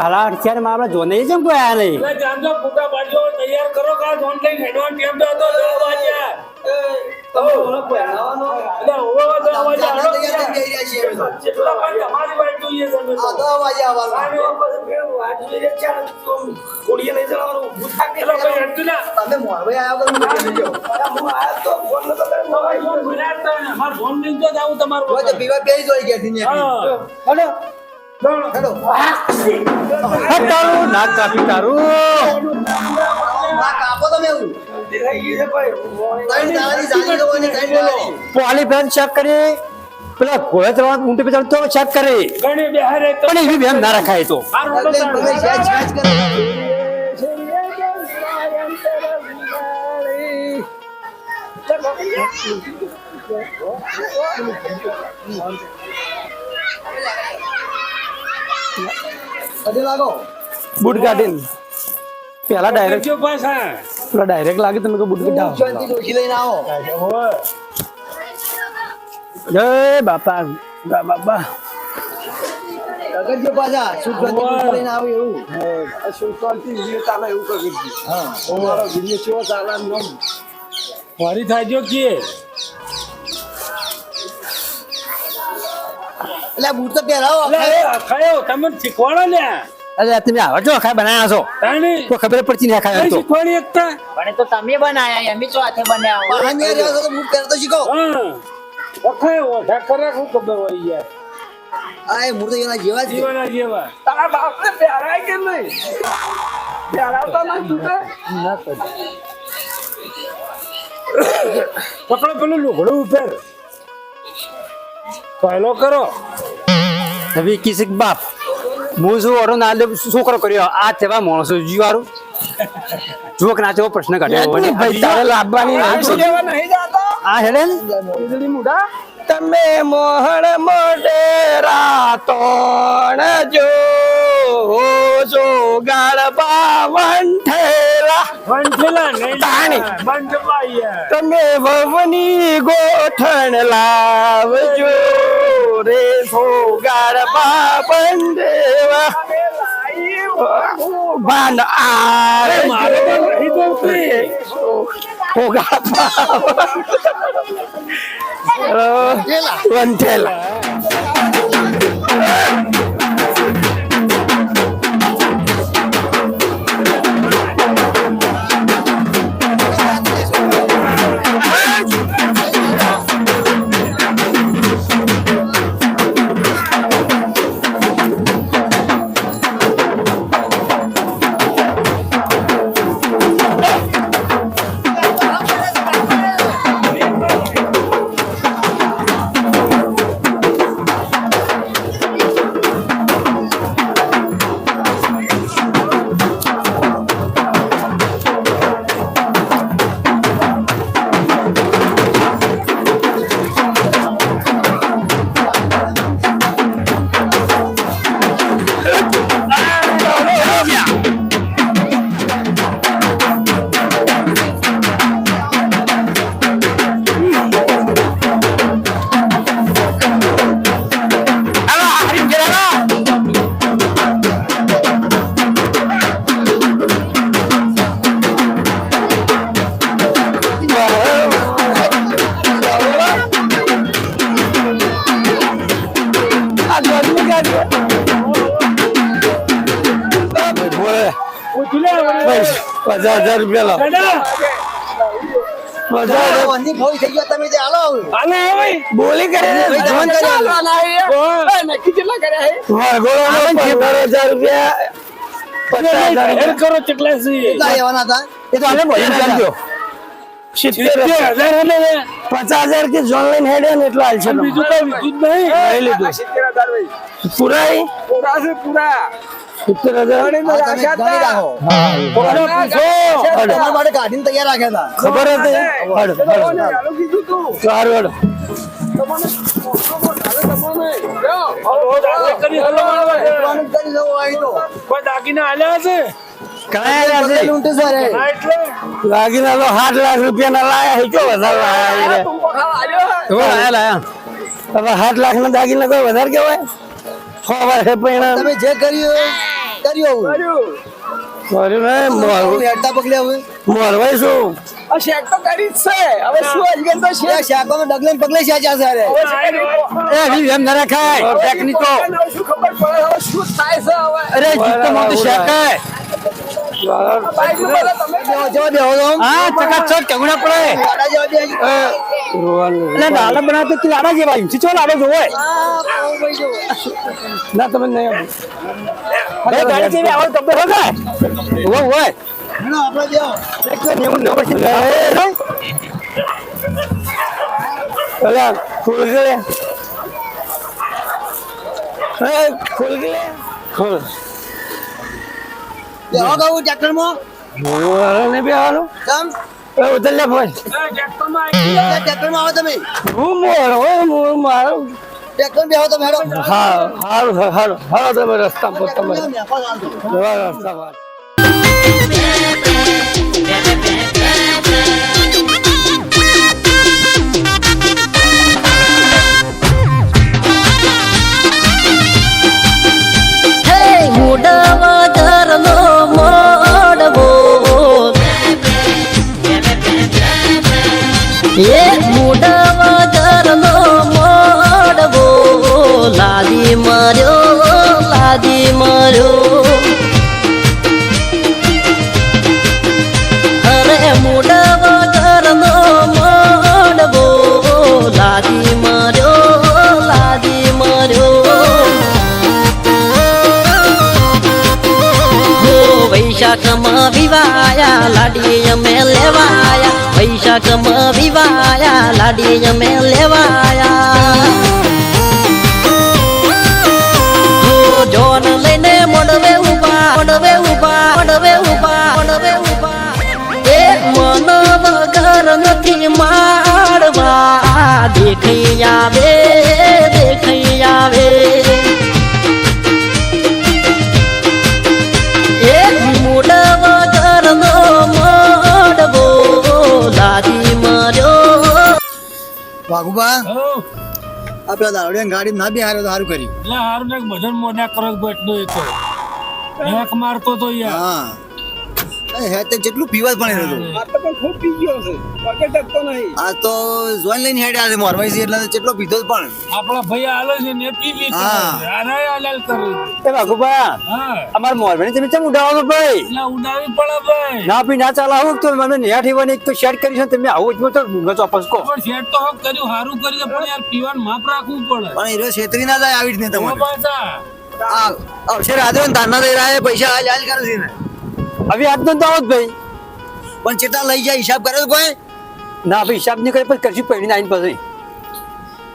હલા અત્યારે આપણે જોને જેમ કોઈ આયા નહીં. એટલે જામજો ફૂટા પાડજો તૈયાર કરો કા જોન લઈ હેડવાન ટેમ તો હતો દસ પહેરાવાનો એટલે ઓવો દસ વાગ્યા હાલો જેટલા પણ તમારી વાત જોઈએ છે અમે તો. આને વાપસ વાત જોઈએ છે ચાલ, તું કોળીએ લઈ ચલાવવાનું, ભૂતા કે એટલે ભાઈ હેડતું ના. હું આયા તો ફોન નતો કરે મોબાઈલ ફોન ભર્યા જ તા ને. અમારે ફોન લઈને તો પીવા પેઈ જોઈ ગયા થી ને હા. હલો. ચાલો. તારું કાપી ચેક કરી. પેલા ઘોડે ઊંટે ચડતો ચેક કરે. ગણી બેહારે તો પણ એવી બેમ ના રખાય તો. રોટો તાણ. બૂટ કાઢીને. પેલા ડાયરેક્ટ કરજો પાછા. પેલા ડાયરેક્ટ લાગે તમે કે બૂટ કાઢાવો. જય બાપા. જય બાપા. થાય જો કે? બૂટ તો પહેરાવો ખાયો. તમને શીખવાડો ને. અરે તમે આવા જો ખાય બનાયા છો? તાણી તો ખબર પડતી નહીં ખાય તો. શીખવાડી એકતા? પણ તો તમે બનાયા એમ તો હાથે બનાવ્યા બહાર રહ્યો તો બૂટ પહેરતો શીખો. વખાય ઓઢા કરે શું ખબર હોય યાર. આ એ એના જેવા જીવાના જેવા. તારા બાપને પ્યારાય કે નહીં? પ્યારાવતા નથી પકડો પેલું લુગડું ઉપર. પહેલો કરો. હવે કિસિક બાપ. હું શું ઓરો ના લે છોકરો કર્યો? આ તેવા માણસો જીવારું. જોક ના તેવો પ્રશ્ન કાઢ્યો ભાઈ તારે લાવવાની નહીં આ હેડે ને. તમે મોહણ મોઢેરા તોણ જો જો ગાળ વંઠેલા વંઠેલા નહીં તમે વવની ગોઠણ લાવજો. રે સોગાર બાબન દેવા. ભાન આરે મારે તો આ નહીં જોઈતી. સોગાર વંઠેલા. ઉછલે હજાર રૂપિયા પચાસ હજાર જાહેર રૂપિયા. કરો કેટલા છે. કેટલા લેવાના હતા? એ તો આને બોલી કરજો સિત્તેર સિત્તેર હજાર. હજાર એટલે ને. પચાસ હજાર કે જોન લઈને હેડે ને એટલા હાલ છે અને બીજું કઈ લીધું જ નહીં. લઈ લીધું. પૂરા ઈ? સિત્તેર હજાર હવે તમે ગણી રાખો કોને પૂછો? તમારા માટે કાઢીને તૈયાર રાખ્યા હતા ખબર હતી હડ, હડ. સારું હડ. રોજ આપણે કરી હલવાનું હોય. એટલાનું જ કરી લેવું હોય તો. કોઈ દાગીના હાલ્યા છે કણાય બધે રાજી? લૂંટે છે રે. હા, એટલે લાગીના તો સાત લાખ રૂપિયાના લાયા છે, કેવો વધારે લાયા છે રે? કેવો લાયા લાયા? હવે સાત લાખ ના દાગીના કોઈ વધારે કેવાય છ વર્ષે પણ તમે જે કર્યું કર્યું ને? મોરવું હેડતા પકડ્યા હવે? મોરવાઈ શું આ શેક તો કરી જ છે. હવે શું અજગર તો છે એ શાકોમાં ડગલે પગલે શાચ્યા છે અરે. એ હજી એમ ના રખાય. ટેકનિકો. હવે શું ખબર પડે? હવે શું થાય છે હવે? અરે જીતો મોટું શેકાય હા ચકાચક કેવડા પડે. લાડા જવા બનાવતો લાડા ઈમથી ચો લાડો જોવે. ના તમે નહીં ગાડી જેવી આવે તમને હોય હોય હોય ખુલ ગયે હે ખુલ ગયે ખુલ. બેહો કહું ટ્રેક્ટરમાં. મોરવાળા ને આવો તમે હું મોરો હોય મોર ટ્રેક્ટરમાં બેહો તમે, હેડો. હા હારું હારું હારો તમે રસ્તા પર તમે રસ્તા લાદી માર્યો લાદી માર્યો. અરે મુડવા ઘરનો મોડવો લાદી માર્યો લાદી માર્યો. વૈશાખમાં વિવાયા લાડી અમે લેવાયા. વૈશાખમાં વિવાયા લાડી અમે લેવાયા. વાઘુબા આ પેલા દારૂડિયાની ગાડી ના બિહારે તો સારું કરી એટલે હારું ને ભજન મોડ્યા કરો બેઠો એ તો. એક મારતો તો યાર. હા. હે તે જેટલું પીવા પણ હતું આ તો પણ ખૂબ પી ગયો છે. પગે ટકતો નહીં. આ તો જોઈન લઈને હેડ્યા છે મોરવાઈ છે એટલે જેટલો પીધો પણ. આપણા ભાઈ આલે છે ને એ પી હા. આને આલાલ કરે એ બાગુબા હા. અમાર મોરબણી તમે કેમ ઉડાવો ભાઈ? એટલે ઉડાવી પડે ભાઈ. ના પી ના ચાલ આવું તો મને ઈવન એક તો શેર કરી છે તમે આવું જ તો ડુંગર ચોપસ કો પણ શેઠ તો હક કર્યું સારું કર્યું પણ યાર પીવાનું માપ રાખવું પડે. પણ હીરો છેતરી ના જાય આવી જ ને તમારે. પાછા. આ અવસર આદરો ને તારના દઈ રહ્યા પૈસા હાલ હાલ કરે છે ને હવે આજનો તો આવો જ ભાઈ. પણ ચેતા લઈ જાય હિસાબ કરે કોઈ? ના ભાઈ હિસાબ નહીં કરે પણ કરશું પડીને નાઈન પછી.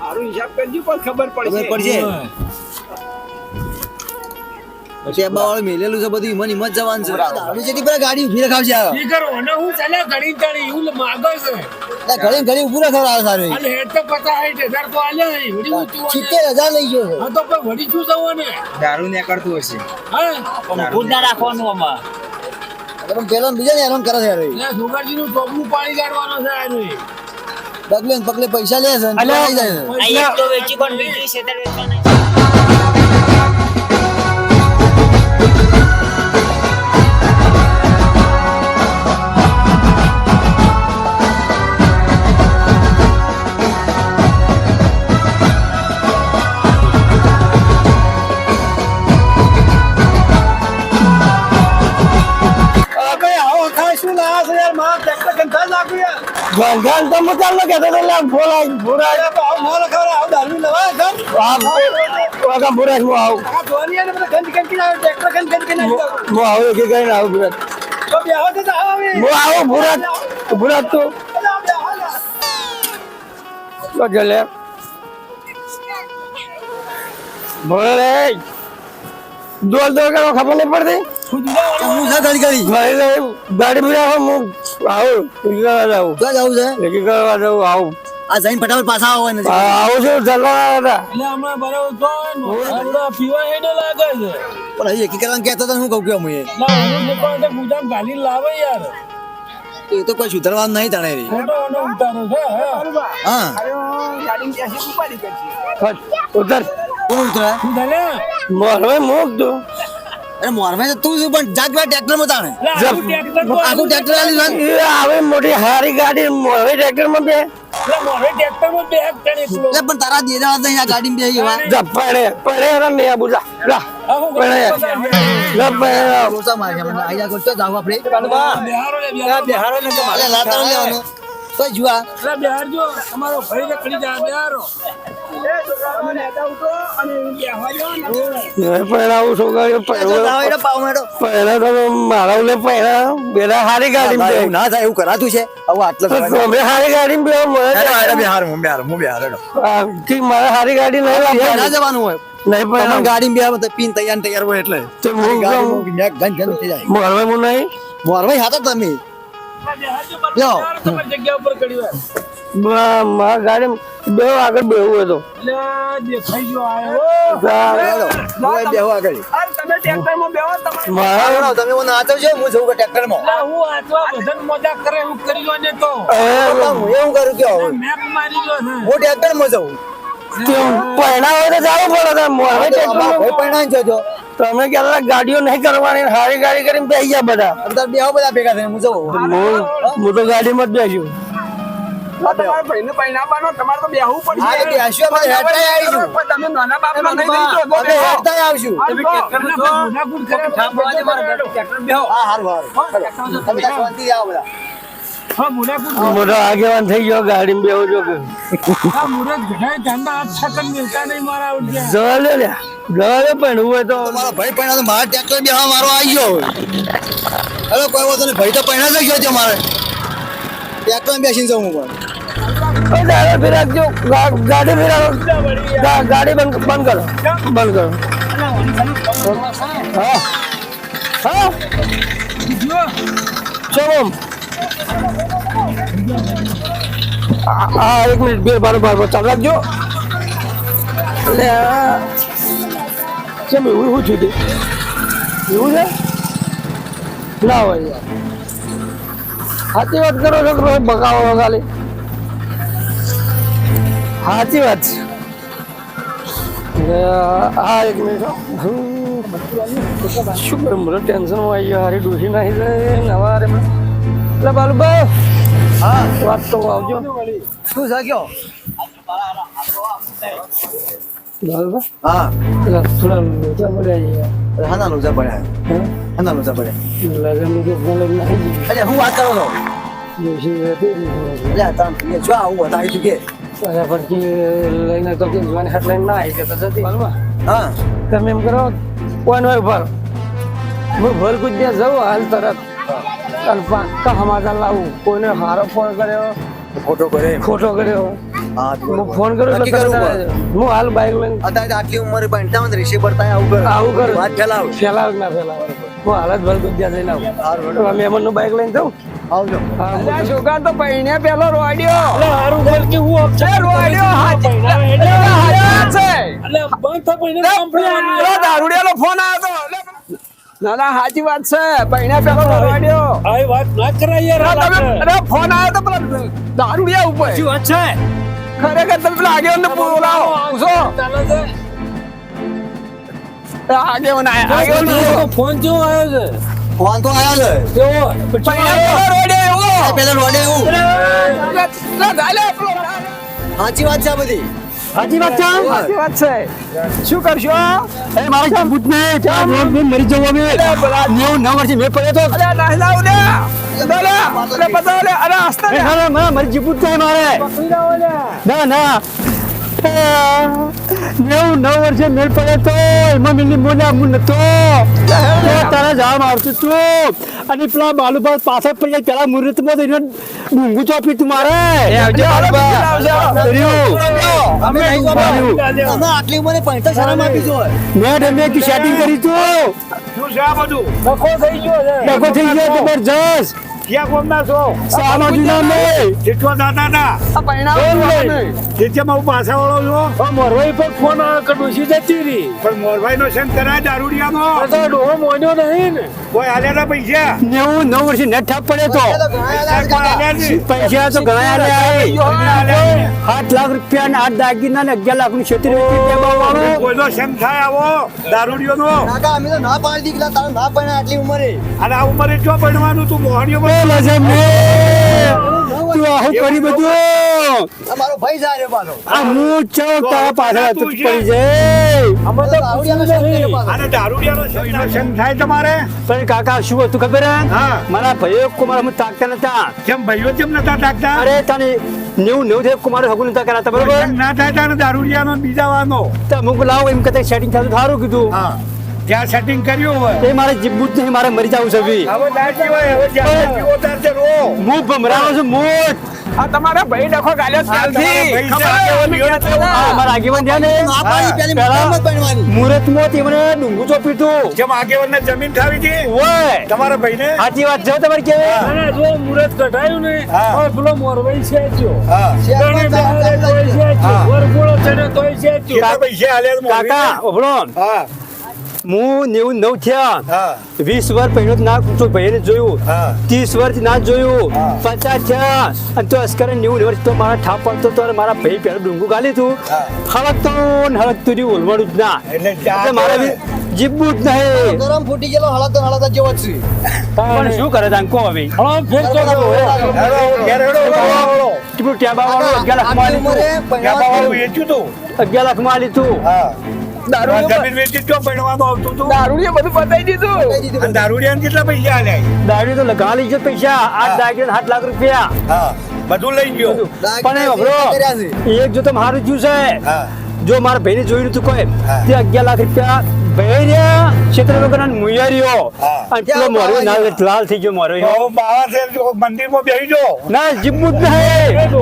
સારું હિસાબ કરજો પણ ખબર પડશે. ખબર પડશે? પછી આ બાવાળું મેલેલું છે બધું ઈમન ઈમત જવાન છે. દારૂ જેટલી પેલા ગાડી ઊભી રખાવશે આ. ઈ કરો અને હું ચાલે ઘડી ઘડી એવું માગે છે. એટલે ઘડી ઘડી ઉભું રખાવ સારું અને હેઠ તો પચાસ સાઠ હજાર તો આલે છે. વળી ઊંચું આલે. સિત્તેર લઈ ગયો હા તો પણ વળી શું થવું દારૂ ને કરતું હશે. હા? ખુદ ના રાખવાનું આમાં. પણ પેલો બીજા ને હેરાન કરે છે યાર સુગરજી નું ચોપડું પાણી કાઢવાનો છે આ રહ્યું. પગલે પૈસા લે છે. જાય છે. વેચી પણ બીજી છે તે વેચવા નહીં ગંગાન તો હું તો લે ફોલા ફોલા આ વાગા ભૂરા હું આવું. હું આવું કે કઈ આવું ભૂરા હું આવું ભૂરા ભૂરા તો. તો ગલે ભૂરા રે દોલ દોલ કરો ખબર નહીં પડતી? હું છે ઘડી ઘડી? મારી લે ગાડી ભૂરા હું આવું કરવા ક્યાં જવું છે? લેકી કરવા જાઉં આવું. આ જઈને ફટાફટ પાછા આવવાના છે. આવું છું ચાલવા હતા એટલે હમણાં બરાબર તો હમણાં પીવા હેડે લાગે છે. પણ હજી એકી કરવાનું કહેતો હતો હું કહું કે અમે તો લાવે યાર. એ તો કોઈ સુધારવાનું નહીં તણે રે. હા. ઉતર. કોણ ઉતરે? મોરવે મૂક તું અરે મોરમે તો તું શું પણ જાગ ભાઈ ટ્રેક્ટરમાં તાણે. આખું ટ્રેક્ટર આલી. આવે મોટી હારી ગાડી હવે ટ્રેક્ટરમાં બે. પણ તારા દેરા હતા પડે પડે રે ને બુજા લા પડે. લા પડે તો જુઆ એટલે બિહારજો, અમારો ભાઈ જાય, બિહારો. ના થાય એવું કરાતું છે. મારે હારી ગાડી નહીં ના જવાનું હોય. નહીં પણ ગાડી માં બે પીન તૈયાર ને તૈયાર હોય એટલે. ગન ગન થઈ જાય. મોરવા હું નહીં. મોરભાઈ હાથો તમે. જગ્યા ઉપર કરી હોય. મા- મારા ગાડી બે આગળ બેવું હતો દેખાઈ ગયો આયો. હેલો. હું બેહો આગળ. તમે ટ્રેક્ટરમાં બેહો તમારે તમે હું જઉં ટ્રેક્ટરમાં હું મજાક કરે એવું કરી લો ને તો. હું એવું કરું કે મેપ મારી ગયો હું ટ્રેક્ટરમાં જઉં પહેણા હોય તો જવું પડે તો મોરવા ટ્રેક્ટરમાં ભાઈ પણ જજો અમે કેટલા ગાડીઓ નહીં કરવાની હારી ગાડી કરીને બેસી ગયા બધા. અંદર બેહો બધા ભેગા થઈને હું જવું હું હું તો ગાડીમાં જ બેસ્યું તો તો તો આગેવાન થઈ ગયો ગાડીમાં બેહું જો હા દે પણ હું તો મારા ભાઈ પણ તો મારા ટ્રેક્ટર હા મારો આવી ગયો અરે કોઈ વાંધો નહીં ભાઈ તો પહેણા જ ગયો છે મારે. ટ્રેક્ટર બેસીને જવું હું પણ દાદા ફેરાકજો ગા- ગાડી ફેરાવો ગાડી બંધ બંધ કરો. બંધ કરો. હા. હા. ચલો. આ આ એક મિનિટ બે બાર બાર ચાલુ રાખજો. એટલે કેમ એવું શું થયું? એવું છે? ના હોય યાર. સાચી વાત કરો છોકરો બગાવો ખાલી? સાચી વાત છે. હા એક મિનિટ શું કરું? મને ટેન્શન આવી ગયો. હારી ડૂસી નાખી જાય નવા રે એટલે બાલુભાઈ. હા. વાત તો આવજો. શું છે કયો? બાલુભાઈ હા. પેલા થોડા લોચા મળ્યા છે. હાના લોચા પડ્યા. હે? હાના લોચા પડ્યા. લગનનું કે નાખી દીધું. અરે હું વાત કરો છો. અરે તમે જો આવું બતાવી તું કે? અરે પછી લઈને તો કે જોવાની હાથ લઈને ના આવી કે તો જતી. બાલુભાઈ હા. તમે એમ કરો હોય ભર હું ભર કુદ્યા જાઉં હાલ તરત. અને પાક્કા સમાચાર લાવું. કોઈને હારો ફોન કર્યો ફોટો કરે ખોટો કર્યો. હા હું ફોન કર્યો એટલે. હું હાલ બાઈક લઈને અત્યારે તો આટલી ઉંમરે પંચાવન ઋષિ પડતા આવું કર. આવું કર. વાત ફેલાવ. ફેલાવ ના ફેલાવ. હું હાલ જ ભર કુદ્યા જઈને આવું મહેમાનનું બાઈક લઈને જાઉં? આવજો. હા આ છોકરા તો પહેણ્યા પેલો રોડ્યો એટલે હારું ઘર કે હું અપશે એ રોડ્યો હાચી એટલે એટલે છે. બંધ થા પૈણે સંભળાવાનું દારૂડિયાનો ફોન આવ્યો તો. ના ના સાચી વાત છે. પૈણા પેલો રોડ્યો આ વાત ના કરાય યાર તમે અરે ફોન આવ્યો તો પેલા દારૂડિયા ઉપર. શું વાત છે. ખરેખર તમે પેલા આગેવાનને બોલાવો છે. આગેવાન આયા. ફોન કેવો આવ્યો છે? ફોન તો આવ્યો છે. કેવો? પેલો એવો. પેલા રોડે એવું. સાચી વાત છે આ બધી. સાચી વાત છે? સાચી વાત છે. શું કરશો? એ મારા ભૂત નહીં ત્યાં રોડ પર મરી જવો મે અરે પેલા નેવું નવ વર્ષે મેં પડ્યો તો. અરે ના લાવ લે લે લે અરે બતાવ લે અરે હસતા એ ના મારે મારે મરી જવું જ નહીં મારે. ના ના. નેવું નવ વર્ષે મેળ પડે તો એમાં મેલી મોને મું નતો. તારા જવા મારતું તું. અને પેલા બાલુભાઈ પાછળ પડી જાય પેલા મુહૂર્તમાં તો એને ડુંગું ચોપી તું મારે. આટલી ઉંમરે પૈસા શરમ આપી જો મેં તમે સેટિંગ કરી તું. નખો થઈ ગયો છે. થઈ ગયો જબરજસ્ત ક્યાં ગોમના છો? સામાજિના મેં જેટલો દાદા ના. આ પૈણાવાનું જેમાં હું પાછા વાળો છું મોરવાઈ પર ફોન આવે કે ડોસી જતી રહી. પણ મોરભાઈ નો સંગ કરાય દારૂડિયામાં. તો ડોહો મોન્યો નહીં ને. કોઈ આલ્યા પૈસા? નેવું નવ વર્ષે ને ઠાપ પડે તો. પૈસા તો ઘણા આલ્યા આઠ લાખ રૂપિયા ને આઠ દાગીના ને અગિયાર લાખનું ક્ષેત્ર કોઈનો સંગ થાય આવો? દારૂડિયોનો? કાકા અમે તો ના પાડી દીધા. તારું ના પાડ્યા આટલી ઉંમરે. અને આ ઉંમરે જો પડવાનું તું? મોહણીઓ તું આવું કરી બધું. આ ભાઈ જાય પાછો. આ હું ચૌક તારા પાછળ પડી જાય. અમે તો આવડિયાનો પૂછ્યું શબ્દ નહીં. પાછો. અને દારૂડિયાનો સંગ- સંગ થાય? તમારે? પણ કાકા શું હતું ખબર હે? મારા ભાઈઓ કુમાર હું તાકતા નતા. કેમ ભાઈઓ કેમ નતા તાકતા? અરે તને નેવું નેવું થાય કુમાર હગું નતા કરાતા બરોબર? ના થાય તારે દારૂડિયાનો બીજા વાનો તો અમુક લાવો એમ કદાચ સેટિંગ થતું સારું કીધું. હા. ત્યાં સેટિંગ કર્યું હોય. એ મારે જીવવું જ નહીં મારે મરી જવું છે ભી. હવે ના હોય હવે જ્યાં જીવો ત્યાં છે રો હું ભમરાવો છું મોટ આ તમારા ભાઈ ડખો ગાલ્યો ચાલથી અમારા આગેવાન ધ્યાન આ આગેવાન ને? પેલી પેલા બનવાની. મુરત મો તેમણે ડુંગુ જો ચોપ્યું જેમ આગેવાનને જમીન ખાવી હતી. ઓય તમારા ભાઈને? સાચી વાત છે તમારે કેવે અને જો મુરત કઢાયું ને ઓય હવે મોરવાઈ છે જો હા. ગણે બહારે તોય છે જો હા. વરઘોડો તોય છે જ. પૈસા છે મોરબીને? કાકા ઓભળો. હા. હું નેવું નવ થયા. વીસ વર્ષ પહેલો ના તો ભાઈને જોયું. ત્રીસ વર્ષ ના જોયું. પચાસ થયા. અને તો અસ્કરે નેવું વર્ષ તો મારા ઠાપ પડતો તો મારા ભાઈ પહેલું ડુંગું ગાલી તું. હળકતો ને હળકતું રહ્યું ઓલવાડું જ ના. એટલે મારા એટલે મારે બી જીવવું જ નહીં. ગરમ ફૂટી ગયેલો હળતો હળતો જેવો જ છે. પણ શું કરે તાન? કો હવે? હળો ફેર તો હેડો, હેડો, હેડો, ટીબુ ટેબા વાળું અગિયાર લાખમાં આટલી આલી ઉંમરે તું ટેબા વાળું પૈણાવાનું તું? અગિયાર લાખમાં આલી તું. હા. જમીન વેચી તો ભણવાનું આવતું હતું દારૂ બધું દીધું. કેટલા પૈસા આલ્યા તો લગા લીધો પૈસા. આઠ દાગીને આઠ લાખ રૂપિયા. હા. બધું લઈ ગયો. પણ એ. એક જો તો મારું જ્યું છે. જો મારા ભાઈને જોયું નતું કોઈ તે અગિયાર લાખ રૂપિયા મુયારીઓ. અને પેલો ના લાલ થઈ ગયો બાવા છે મંદિરમાં બેસી જો. ના જીવવું જ નહીં.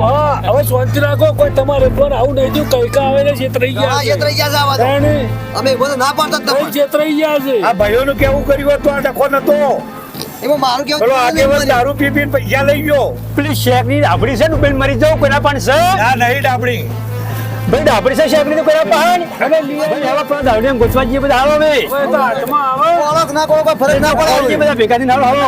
હવે શાંતિ રાખો કોઈ તમારે પર આવું નહીં થયું. કઈ આવે ને છેતરાઈ ગયા હા, છે. છેતરાઈ ગયા આવા અમે બધું ના પાડતા જ કોઈ ગયા છે. આ ભાઈઓનું કેવું કર્યું હતું? આ ડખો નતો. એમાં મારું કેવું પેલો હતું આગેવાન દારૂ પી પીને પૈસા લઈ ગયો. પેલી શેકની ડાબડી છે ને ઉભેલ મરી જાવ કોઈના પણ છે ના નહીં ડાબડી. ભાઈ ડાબડી દાવડી ગોચવા જઈએ બધા આવે ઓળખ ના કોઈ ના પડે. બધા ભેગા થઈને હાલો હાલો